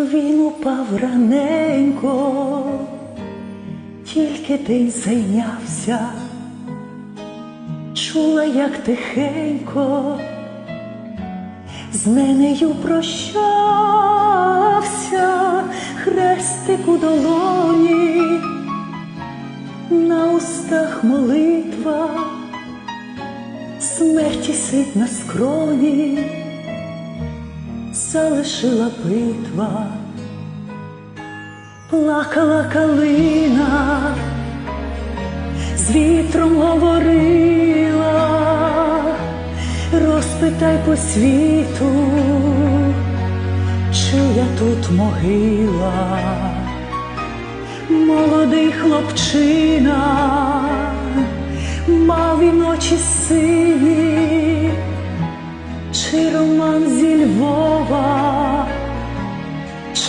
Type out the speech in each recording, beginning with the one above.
Він упав раненько, тільки день зайнявся, чула, як тихенько з менею прощався, хрестик у долоні, на устах молитва, смерті сить на скроні залишила битва, плакала калина, з вітром говорила, розпитай по світу, чия тут могила, молодий хлопчина, мав і ночі сині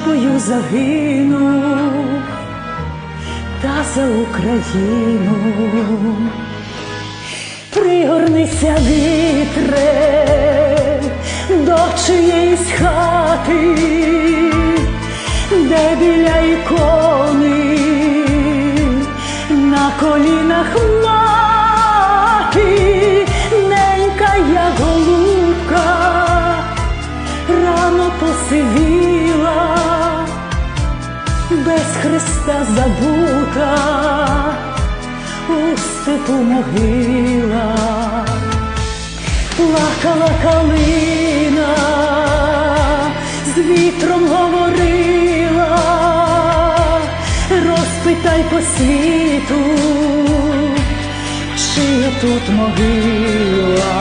що в бою загинув, та за Україну. Пригорнися вітре до чиєїсь хати, де біля ікони на колінах мати, ненька я голубка, рано посивіла, без забута, у степу могила, плакала калина, з вітром говорила, розпитай по світу, чия тут могила,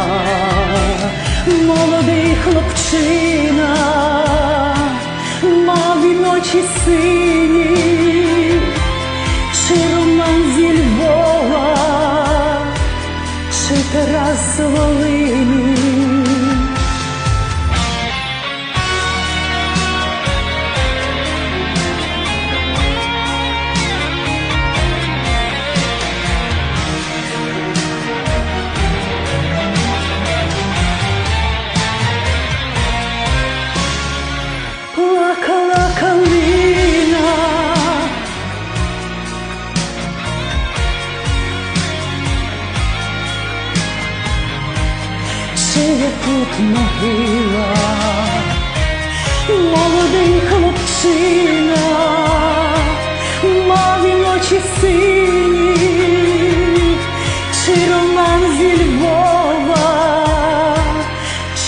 молодий хлопчина, мав і ночі сині, sorry me могила, молодий хлопчина, мав він очі сині, чи роман зі Львова,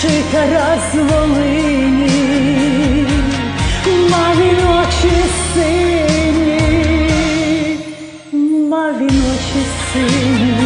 чи Тарас з Волині, мав він очі сині, мав він очі сині.